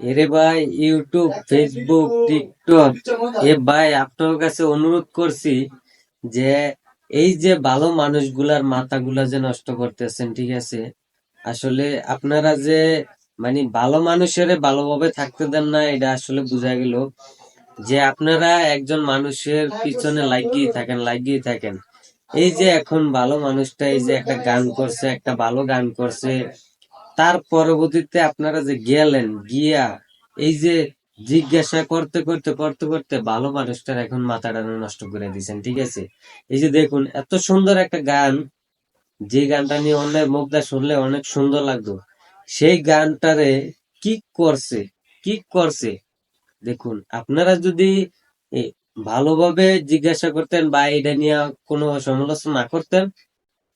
এরে ভাই YouTube Facebook TikTok এ ভাই, আপনার কাছে অনুরোধ করছি যে এই যে ভালো মানুষগুলার মাথাগুলা যে নষ্ট করতেছেন, ঠিক আছে? আসলে আপনারা যে মানে ভালো মানুষের ভালোভাবে থাকতে দেন না, এটা আসলে বোঝা গেল যে আপনারা একজন মানুষের পিছনে লাগিয়ে থাকেন লাগিয়ে থাকেন। এই যে এখন ভালো মানুষটা এই যে একটা গান করছে, একটা ভালো গান করছে তার পরবর্তীতে আপনারা যে গেলেন, গিয়া এই যে জিজ্ঞাসা করতে করতে করতে করতে ভালো মানুষটার এখন মাথাটা নষ্ট করে দিয়েছেন, ঠিক আছে? এই যে দেখুন, এত সুন্দর একটা গান, যে গানটা নিয়ে অনেক মুগ্ধা শুনলে অনেক সুন্দর লাগতো। সেই গানটারে কি করছে কি করছে? দেখুন, আপনারা যদি ভালোভাবে জিজ্ঞাসা করতেন বা এটা নিয়ে কোনো সমালোচনা করতেন,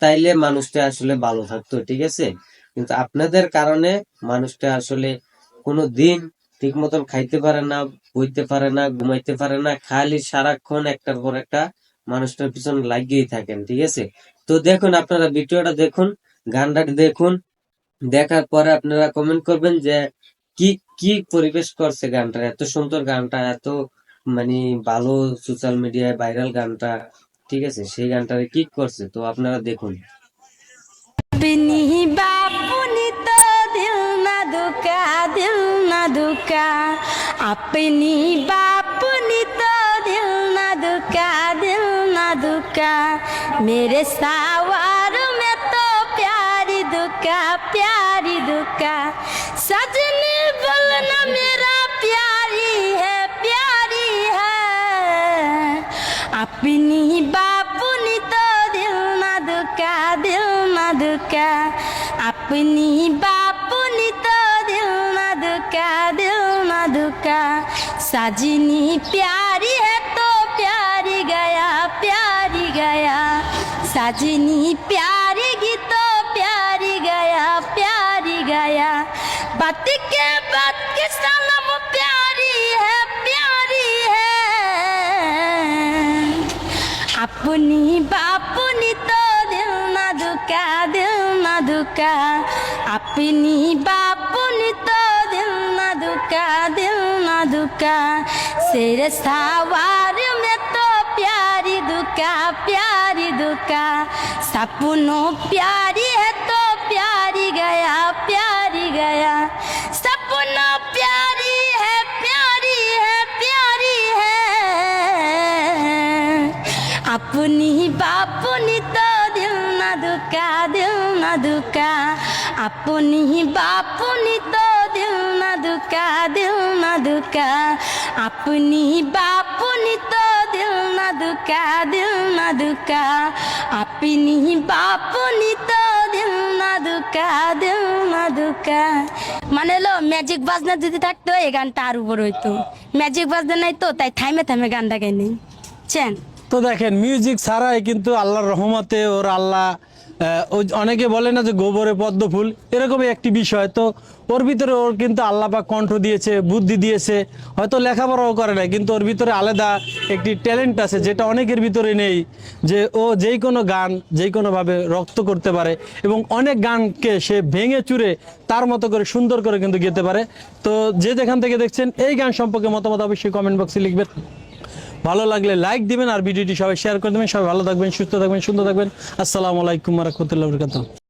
তাইলে মানুষটা আসলে ভালো থাকতো, ঠিক আছে? কিন্তু আপনাদের কারণে মানুষটা আসলে কোনো দিন ঠিক মতন খাইতে পারে না, বইতে পারে না, ঘুমাইতে পারে না, খালি সারাক্ষণ একটার পর একটা মানুষটার পিছনে লাগিয়েই থাকেন, ঠিক আছে? তো দেখুন, আপনারা ভিডিওটা দেখুন, গানটা দেখুন, দেখার পরে আপনারা কমেন্ট করবেন যে কি কি পরিবেশ করছে গানটা, এত সুন্দর গানটা, এত মানে ভালো সোশ্যাল মিডিয়ায় ভাইরাল গানটা, ঠিক আছে? সেই গানটা কি করছে? তো আপনারা দেখুন। न दुका दिल न दुका अपनी बापुनी तो दिल न दुका दिल न दुका मेरे सावर में तो प्यारी दुका प्यारी दुका सजनी बोलना मेरा प्यारी है प्यारी है अपनी बापुनी तो दिल न दुका दिल न दुका अपनी बापुनी साजनी प्यारी है तो प्यारी गया प्यारी गया साजनी प्यारी गी तो प्यारी गया प्यारी गया बात के बात के सनम प्यारी है प्यारी है अपनी बापुनी तो दिल न दुका दिल न दुका अपनी बापुनी दुका सिर सवार में तो प्यारी दुका प्यारी दुका सपनों प्यारी है तो प्यारी गया प्यारी गया सपनों प्यारी है प्यारी है प्यारी है अपनी बापुनी तो दिल न दुका दिल न दुका अपनी बापुनी तो দুকা, দিল না দুকা। আপনি বাপনি তো দিল না দুকা, দিল না দুকা। আপনি বাপনি তো দিল না দুকা, দিল না দুকা। মানে হলো ম্যাজিক বাজনা যদি থাকতো, এই গানটা আর উপর হইতো। ম্যাজিক বাজনা নাই তো, তাই থাইমে থাইমে গানটা গাই চেন? তো দেখেন মিউজিক ছাড়াই কিন্তু আল্লাহর রহমতে ওর আল্লাহ অনেকে বলে না যে গোবরে পদ্ম ফুল, এরকমই একটি বিষয়। তো ওর ভিতরে ওর কিন্তু আল্লাহ পাক কণ্ঠ দিয়েছে, বুদ্ধি দিয়েছে, হয়তো লেখাপড়াও করে না কিন্তু ওর ভিতরে আলাদা একটি ট্যালেন্ট আছে, যেটা অনেকের ভিতরে নেই, যে ও যেই কোনো গান যেই কোনোভাবে রক্ত করতে পারে এবং অনেক গানকে সে ভেঙে চুরে তার মতো করে সুন্দর করে কিন্তু গেতে পারে। তো যে যেখান থেকে দেখছেন, এই গান সম্পর্কে মতামত অবশ্যই কমেন্ট বক্সে লিখবেন। ভালো লাগলে লাইক দিবেন আর ভিডিওটি সবাই শেয়ার করে দেবেন। সবাই ভালো থাকবেন, সুস্থ থাকবেন, সুন্দর থাকবেন। আসসালামু আলাইকুম রহমতুল্লাহ বরকাত